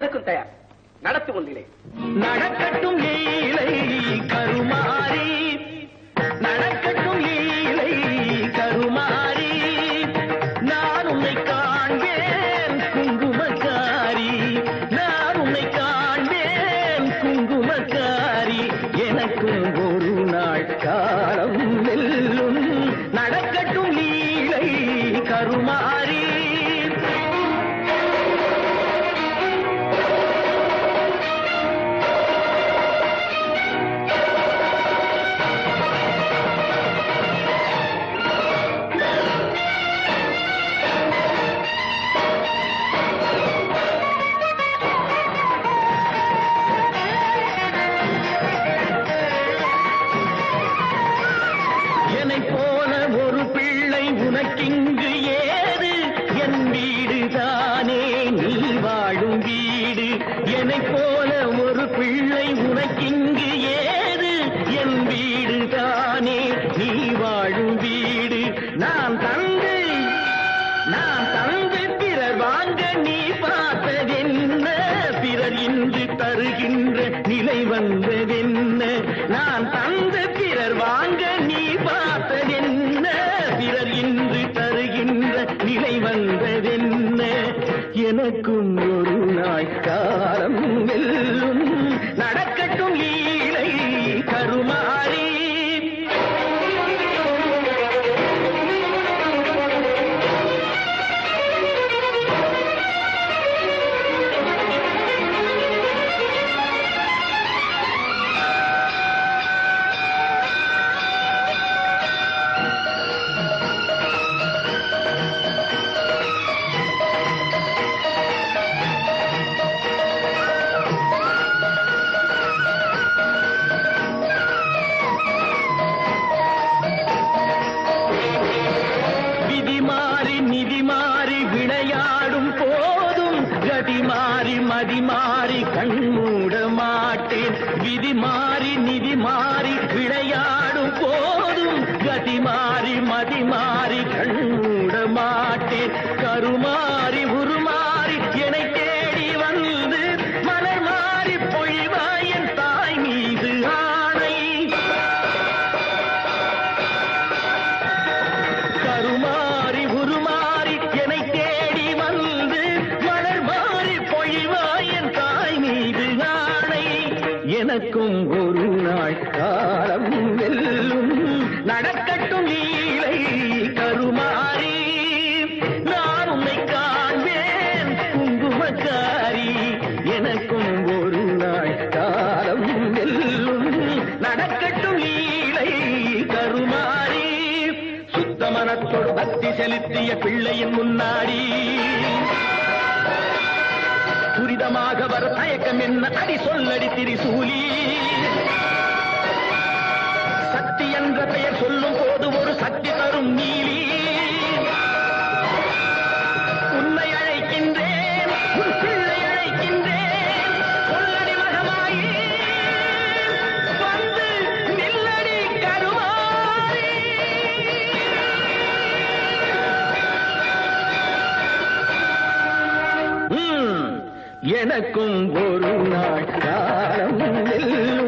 இருக்கும் தயார். நடத்து கொண்டிலே நடக்கட்டும் லீலை கருமாரி நடக்கட்டும் லீலை கருமாரி நான் உன்னை காண்பேன் குங்குமக்காரி நான் உன்னை காண்பேன் குங்குமக்காரி எனக்கும் ஒரு நாள் காலம் வெல்லும் நடக்கட்டும் லீலை கருமாறி. என்னை போல ஒரு பிள்ளை உனக்கிங்கு ஏது என் வீடு தானே நீ வாழும் வீடு. என்னை போல ஒரு பிள்ளை உனக்கிங்கு ஏது என் வீடு தானே நீ வாழும் வீடு. நான் தந்து நான் தந்து பிறர் வாங்க நீ பார்த்ததென்ன? பிறர் இன்று தருகின்ற நிலை வந்ததென்ன? நான் தந்து எனக்கும் ஒரு நாள் காலம் வெல்லும் விளையாடும் போதும். கதி மாறி மதி மாறி கண்மூட மாட்டேன். விதி மாறி நிதி மாறி விளையாடும் போதும். கதி மாறி மதி மாறி கண்மூட எனக்கும் ஒரு நாள் காலம் வெல்லும். நடக்கட்டும் லீலை கருமாறி. நான் உன்னை காண்பேன் குங்குமக்காரி. எனக்கும் ஒரு நாள் காலம் வெல்லும். நடக்கட்டும் லீலை கருமாறி. சுத்த பக்தி செலுத்திய பிள்ளையின் முன்னாடி. துரிதமாக வர தயக்கம் என்ன அடி சொல்லடி திரிசூலி எனக்கும் ஒரு நாள் காலம் இல்லை.